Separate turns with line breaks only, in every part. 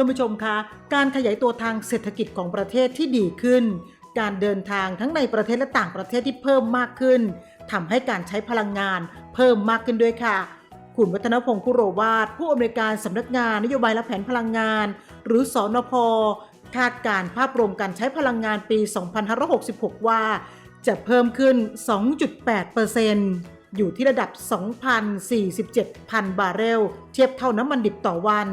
ท่านผู้ชมคะการขยายตัวทางเศรษฐกิจของประเทศที่ดีขึ้น การเดินทางทั้งในประเทศและต่างประเทศที่เพิ่มมากขึ้นทำให้การใช้พลังงานเพิ่มมากขึ้นด้วยค่ะ คุณวัฒนพงศ์คุโรวาทผู้อำนวยการสำนักงานนโยบายและแผนพลังงาน หรือสอนพคาดการณ์ภาพรวมการใช้พลังงานปี 2566 ว่าจะเพิ่มขึ้น 2.8%อยู่ที่ระดับ 2,047,000 บาร์เรล เทียบเท่าน้ำมันดิบต่อวัน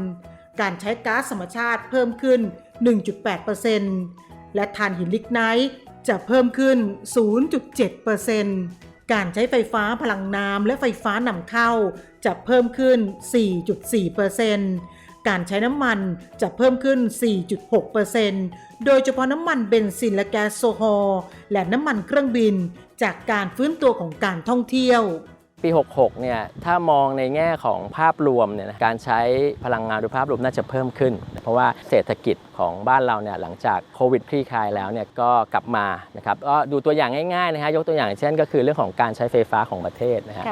การใช้ก๊าซธรรมชาติเพิ่มขึ้น 1.8%และถ่านหินลิกไนท์จะเพิ่มขึ้น 0.7%การใช้ไฟฟ้าพลังน้ำและไฟฟ้านำเข้าจะเพิ่มขึ้น 4.4%การใช้น้ำมันจะเพิ่มขึ้น 4.6%โดยเฉพาะน้ำมันเบนซินและแก๊สโซฮอลและน้ำมันเครื่องบิน จากการฟื้นตัวของการท่องเที่ยว
ปี 66 เนี่ย ถ้ามองในแง่ของภาพรวมเนี่ยนะการใช้พลังงานโดยภาพรวมน่าจะเพิ่มขึ้น เพราะว่าเศรษฐกิจของบ้านเราเนี่ยหลังจากโควิดคลี่คลายแล้วเนี่ยก็กลับมานะครับก็ดูตัวอย่างง่ายๆนะฮะยกตัวอย่างเช่น ก็คือเรื่องของการใช้ไฟฟ้าของประเทศนะฮะ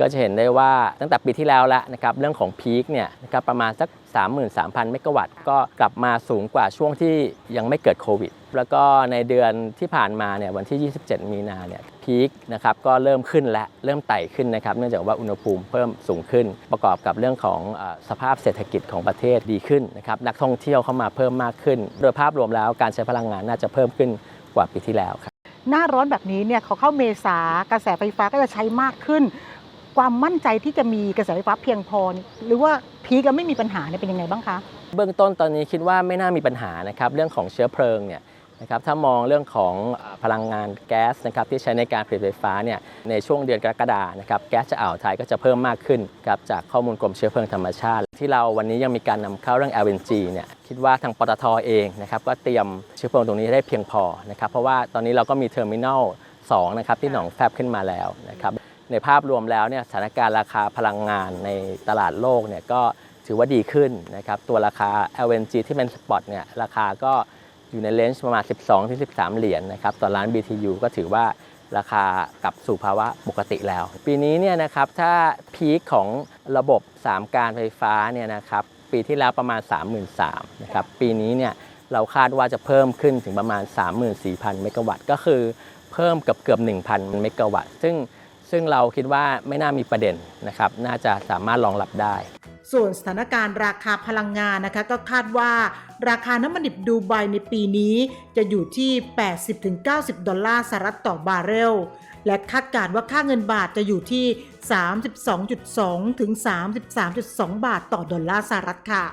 ก็จะเห็นได้ว่าตั้งแต่ปีที่แล้วแล้วนะครับเรื่องของพีคเนี่ยนะครับประมาณสัก 33,000 เมกะวัตต์ก็กลับมาสูงกว่าช่วงที่ยังไม่เกิดโควิด แล้วก็ในเดือนที่ผ่านมาเนี่ยวันที่ 27 มีนาเนี่ยพีคนะครับก็เริ่มขึ้นและเริ่มไต่ขึ้นนะครับเนื่องจากว่าอุณหภูมิเพิ่มสูงขึ้น ประกอบกับเรื่องของอสภาพเศรษฐกิจของประเทศดีขึ้นนะครับนักท่องเที่ยวเข้ามาเพิ่มมากขึ้น โดยภาพรวมแล้วการใช้พลังงานน่าจะเพิ่มขึ้นกว่าปีที่แล้วครับ
หน้าร้อนแบบนี้เนี่ยเขาเข้าเมษากระแสไฟฟ้าก็จะใช้มากขึ้น ความมั่นใจที่จะมีกระแสไฟฟ้าเพียงพอ หรือว่าพีกแล้วไม่มีปัญหาเนี่ยเป็นยังไงบ้างคะ
เบื้องต้นตอนนี้คิดว่าไม่น่ามีปัญหานะครับเรื่องของเชื้อเพลิงเนี่ยนะครับถ้ามองเรื่องของพลังงานแก๊สนะครับที่ใช้ในการผลิตไฟฟ้าเนี่ยในช่วงเดือนกรกฎานะครับแก๊สจากอ่าวไทยก็จะเพิ่มมากขึ้นครับจากข้อมูลกรมเชื้อเพลิงธรรมชาติ ที่เราวันนี้ยังมีการนำเข้าเรื่อง LNG เนี่ยคิดว่าทางปตทเองนะครับก็เตรียมเชื้อเพลิงตรงนี้ได้เพียงพอนะครับเพราะว่าตอนนี้เราก็มีเทอร์มินอล2นะครับที่หนองแฟบขึ้นมาแล้วนะครับ ในภาพรวมแล้วเนี่ยสถานการณ์ราคาพลังงานในตลาดโลกเนี่ยก็ถือว่าดีขึ้นนะครับตัวราคา LNG ที่เป็นสปอตเนี่ยราคาก็อยู่ในเลนจ์ประมาณ 12-13 เหรียญนะครับต่อล้าน BTU ก็ถือว่าราคากลับสู่ภาวะปกติแล้ว ปีนี้เนี่ยนะครับถ้าพีคของระบบ 3 การไฟฟ้าเนี่ยนะครับปีที่แล้วประมาณ 33,000นะครับปีนี้เนี่ยเราคาดว่าจะเพิ่มขึ้นถึงประมาณ 34,000 เมกะวัตต์ก็คือเพิ่มเกือบเกือบ1,000 เมกะวัตต์ ซึ่ง ซึ่งเราคิดว่าไม่น่ามีประเด็นนะครับน่าจะสามารถรองรับได้
ส่วนสถานการณ์ราคาพลังงานนะคะก็คาดว่าราคาน้ำมันดิบดูไบในปีนี้จะอยู่ที่ 80-90 ดอลลาร์สหรัฐต่อบาร์เรล และคาดการณ์ว่าค่าเงินบาทจะอยู่ที่ 32.2 ถึง 33.2 บาทต่อดอลลาร์สหรัฐค่ะ